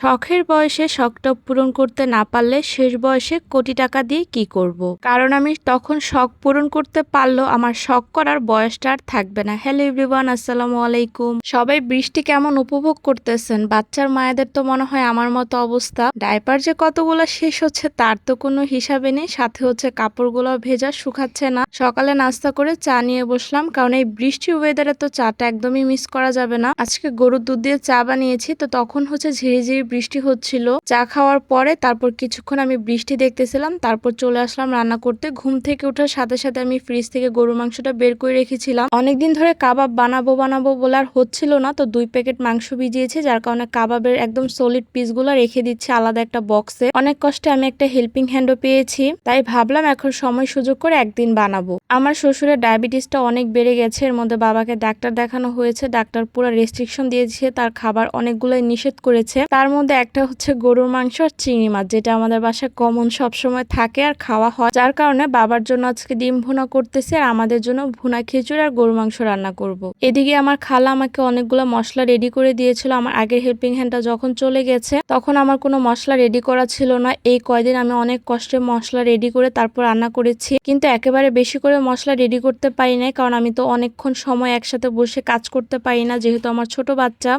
শখের বয়সে শখটা পূরণ করতে না পারলে শেষ বয়সে কোটি টাকা দিয়ে কি করব। কারণ আমি তখন শখ পূরণ করতে পারলেও আমার শখ করার বয়সটা আর থাকবে না। হ্যালো এভরিওয়ান, আসসালামু আলাইকুম। সবাই বৃষ্টি কেমন উপভোগ করতেছেন? বাচ্চার মায়েদের তো মনে হয় আমার মতো অবস্থা। ডাইপার যে কতগুলো শেষ হচ্ছে তার তো কোনো হিসাবে নেই। সাথে হচ্ছে কাপড়গুলো ভেজা, শুকাচ্ছে না। সকালে নাস্তা করে চা নিয়ে বসলাম। কারণ এই বৃষ্টি ওয়েদারে তো চাটা একদমই মিস করা যাবে না। আজকে গরুর দুধ দিয়ে চা বানিয়েছি। তো তখন হচ্ছে ঝিরিঝিরি বৃষ্টি হচ্ছিল। চা খাওয়ার পরে তারপর কিছুক্ষণ আমি বৃষ্টি দেখতেছিলাম, তারপর চলে আসলাম রান্না করতে। ঘুম থেকে ওঠার সাথে সাথে আমি ফ্রিজ থেকে গরুর মাংসটা বের করে রেখেছিলাম। অনেকদিন ধরে কাবাব বানাবো বানাবো বলে আর হচ্ছিল না, তো দুই প্যাকেট মাংস ভিজিয়েছি, যার কারণে কাবাবের একদম সলিড পিসগুলো রেখে দিচ্ছি আলাদা একটা বক্সে অনেক কষ্টে আমি একটা হেল্পিং হ্যান্ডও পেয়েছি, তাই ভাবলাম এখন সময় সুযোগ করে একদিন বানাবো। আমার শ্বশুরের ডায়াবেটিসটা অনেক বেড়ে গেছে, এর মধ্যে বাবাকে ডাক্তার দেখানো হয়েছে, ডাক্তার পুরো রেস্ট্রিকশন দিয়েছে, তার খাবার অনেকগুলোই নিষেধ করেছে। তার একটা হচ্ছে গরুর মাংস আর চিংড়ি মাছ, যেটা আমাদের বাসায় কমন সবসময় থাকে আর খাওয়া হয়। যার কারণে বাবার জন্য আজকে ডিম ভুনা করতেছি আর আমাদের জন্য ভুনা খিচুড়ি আর গরু মাংস রান্না করব। এদিকে আমার খালা আমাকে অনেকগুলো মশলা রেডি করে দিয়েছিল। আমার আগের হেল্পিং হ্যান্ডটা যখন চলে গেছে, তখন আমার কোনো মশলা রেডি করা ছিল না। এই কয়দিন আমি অনেক কষ্টে মশলা রেডি করে তারপর রান্না করেছি। কিন্তু একেবারে বেশি করে মশলা রেডি করতে পারি নাই, কারণ আমি তো অনেকক্ষণ সময় একসাথে বসে কাজ করতে পারি না, যেহেতু আমার ছোট বাচ্চা।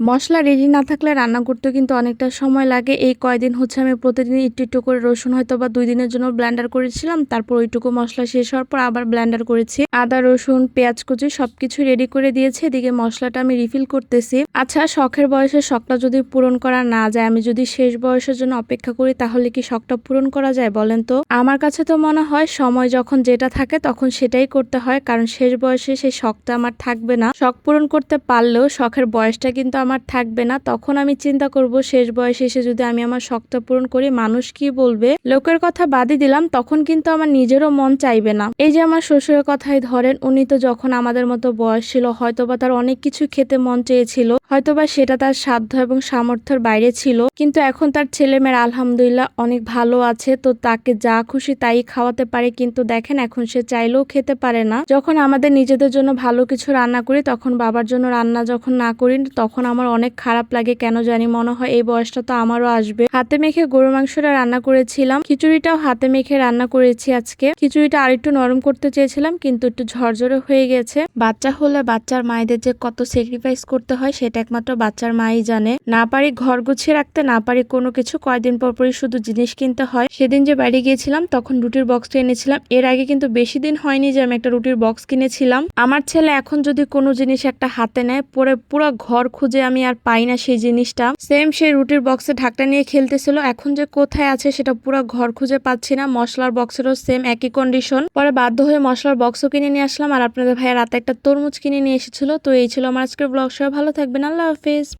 মশলা রেডি না থাকলে রান্না করতে কিন্তু অনেকটা সময় লাগে। এই কয়দিন হচ্ছে আমি প্রতিদিন একটু একটু করে রসুন হয়তো বা দুই দিনের জন্য ব্লেন্ডার করেছিলাম, তারপর ওইটুকু মশলা শেষ হওয়ার পর আবার ব্লেন্ডার করেছি। আদা, রসুন, পেঁয়াজ কুচি সবকিছু রেডি করে দিয়েছি, এদিকে মশলাটা আমি রিফিল করতেছি। আচ্ছা শখের বয়সে শখটা যদি পূরণ করা না যায়, আমি যদি শেষ বয়সের জন্য অপেক্ষা করি, তাহলে কি শখটা পূরণ করা যায় বলেন তো? আমার কাছে তো মনে হয় সময় যখন যেটা থাকে তখন সেটাই করতে হয়, কারণ শেষ বয়সে সেই শখটা আমার থাকবে না। শখ পূরণ করতে পারলেও শখের বয়সটা কিন্তু আমার থাকবে না, তখন আমি চিন্তা করব শেষ বয়সে এসে যদি আমি আমার শখটা পূরণ করি, মানুষ কি বলবে? লোকের কথা বাদই দিলাম, তখন কিন্তু আমার নিজেরও মন চাইবে না। এই যে আমার শ্বশুরের কথাই ধরেন, উনি তো যখন আমাদের মতো বয়স ছিল হয়তো বা তার অনেক কিছু খেতে মন চেয়েছিল। হয়তোবা সেটা তার সাধ্য এবং সামর্থ্যের বাইরে ছিল, কিন্তু এখন তার ছেলে মেয়ের আলহামদুলিল্লাহ অনেক ভালো আছে, তো তাকে যা খুশি তাই খাওয়াতে পারে, কিন্তু দেখেন এখন সে চাইলেও খেতে পারে না। যখন আমাদের নিজেদের জন্য ভালো কিছু রান্না করি, তখন বাবার জন্য রান্না যখন না করি, তখন আমার অনেক খারাপ লাগে, কেন জানি মনে হয় এই বয়সটা তো আমারও আসবে। হাতে মেখে গরু মাংসটা রান্না করেছিলাম, খিচুড়িটাও হাতে মেখে রান্না করেছি আজকে। খিচুড়িটা আরেকটু নরম করতে চেয়েছিলাম, কিন্তু একটু ঝরঝরে হয়ে গেছে। বাচ্চা হলে বাচ্চার মায়েদের যে কত স্যাক্রিফাইস করতে হয়, সেটা একমাত্র বাচ্চার মাই জানে। না পারি ঘর গুছিয়ে রাখতে, না পারি কোনো কিছু। কয়দিন পর পরই শুধু জিনিস কিনতে হয়। সেদিন যে বাড়ি গিয়েছিলাম, তখন রুটির বক্সটা এনেছিলাম। এর আগে কিন্তু বেশি দিন হয়নি যে আমি একটা রুটির বক্স কিনেছিলাম। আমার ছেলে এখন যদি কোনো জিনিস একটা হাতে নেয়, পরে পুরো ঘর খুঁজে আমি আর পাই না সেই জিনিসটা। সেম সেই রুটির বক্সে ঢাকটা নিয়ে খেলতেছিল। এখন যে কোথায় আছে সেটা পুরো ঘর খুঁজে পাচ্ছি না। মশলার বক্সেরও সেম একই কন্ডিশন পরে বাধ্য হয়ে মশলার বক্সও কিনে নিয়ে আসলাম। আর আপনাদের ভাইয়া রাতে একটা তরমুজ কিনে নিয়ে এসেছিল। তো এই ছিল আমার আজকের ব্লগ সবাই ভালো থাকবেন। আল্লাহ হাফিজ